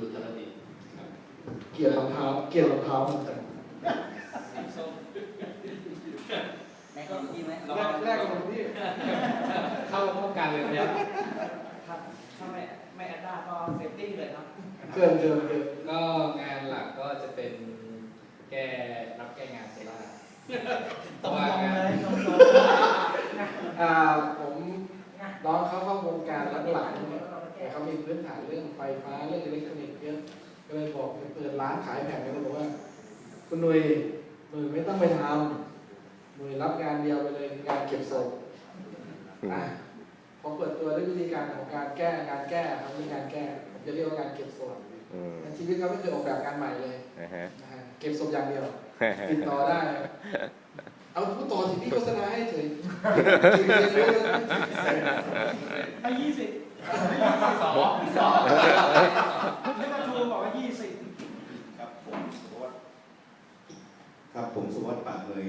อยู่อุตรดิตถ์ครับเกลียดรองเท้าเกลียดรองเท้ามันแต่แม่ของพี่ไหมแรกแรกของพี่เข้าเข้ากันเลยนะครับครับถ้าไม่ไม่แอดด้าก็เซฟตี้เลยครับเกินเกินเกินก็งานหลักก็จะเป็นแก้รับแก้งานโซล่าร์ตรงๆเลยตรงอ่าผมน้องเขาเข้าวงการหลังๆเนี่ย แต่เขามีพื้นฐานเรื่องไฟฟ้าเรื่องอิเล็กทรอนิกส์เยอะก็เลยบอกให้เปิดร้านขายแผงก็บอกว่า คุณหนุ่ยหนุ่ยไม่ต้องไปทำหนุ่ยรับงานเดียวไปเลยคือการเก็บศพอะพอเปิดตัวด้วยวิธีการของการแก้การแก้ครับวิธีการแก้ผมจะเรียกว่าการเก็บศพอืมชีวิตเขาไม่เคยออกแบบการใหม่เลยนะฮะนะฮะเก็บศพอย่างเดียวติดต่อได้ เอาพูดต่อสิพี่โฆษณาให้เฉยจริงๆเลยๆให้ยี่สิบสองสองไม่ต้องชูบอกว่ายี่สิบครับผมสุวัสดิ์ครับผมสุวัสดิ์ปากเลย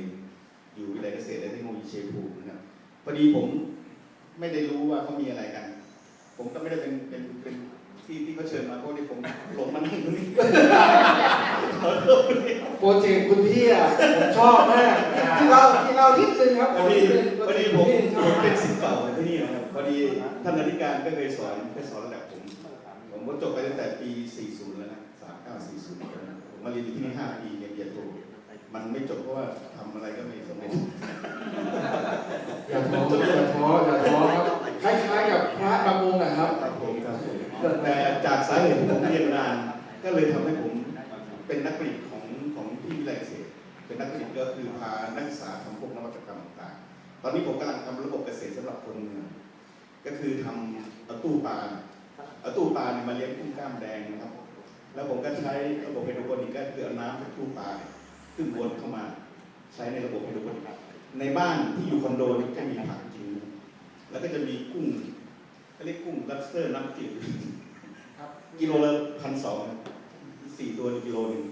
อยู่วิทยาลัยเกษตรและเทคโนโลยีเชียงภูมินะครับพอดีผมไม่ได้รู้ว่าเขามีอะไรกัน ผมก็ไม่ได้เป็นเป็นเป็นที่ที่เขาเชิญมาเพราะที่ผมหลงมานั่งตรงนี้ โปรเจกต์คุณพี่อะผมชอบมากที่เราที่เราทิศนึงครับพอดีเป็นโปรพอเจดีกต์ผคุณมพี่ชผอบมเป็นศิษย์เก่าที่นี่นะครับพอดีท่านอธิการก็เคยสอนเคยสอนระดับผมผมก็จบไปตั้งแต่ปี 40 แล้วนะ3940แล้วนะผมมาเรียนอยู่ที่นี่5ปีเรียนปริญญาโทมันไม่จบเพราะว่าทำอะไรก็ไม่สำเร็จอย่าท้ออย่าท้ออย่าท้อครับคล้ายๆกับพระบางองค์นะครับครับผมครับผมแต่จากสาเหตุที่ผมเรียนนานก็เลยทำให้ผมเป็นนักผลิต ของที่วิทยาลัยเกษตรเป็นนักผลิตก็คือพานักศึกษาทำพวกนวัตกรรมต่างๆ ตอนนี้ผมกำลังทำระบบเกษตรสำหรับคนเมืองก็คือทำเอาตู้ปลาเอาตู้ปลาเนี่ยมาเลี้ยงกุ้งกล้ามแดงนะครับ แล้วผมก็ใช้ระบบไฮโดรโปนิกก็คือเอาน้ำจากตู้ปลาขึ้นวนเข้ามา ใช้ในระบบไฮโดรโปนิกในบ้านที่อยู่คอนโดนี่ก็มีผักกินแล้วก็จะมีกุ้งเขาเรียกกุ้งลับสเตอร์น้ำจืดครับกิโลละพันสองสี่ตัวกิโลหนึ่ง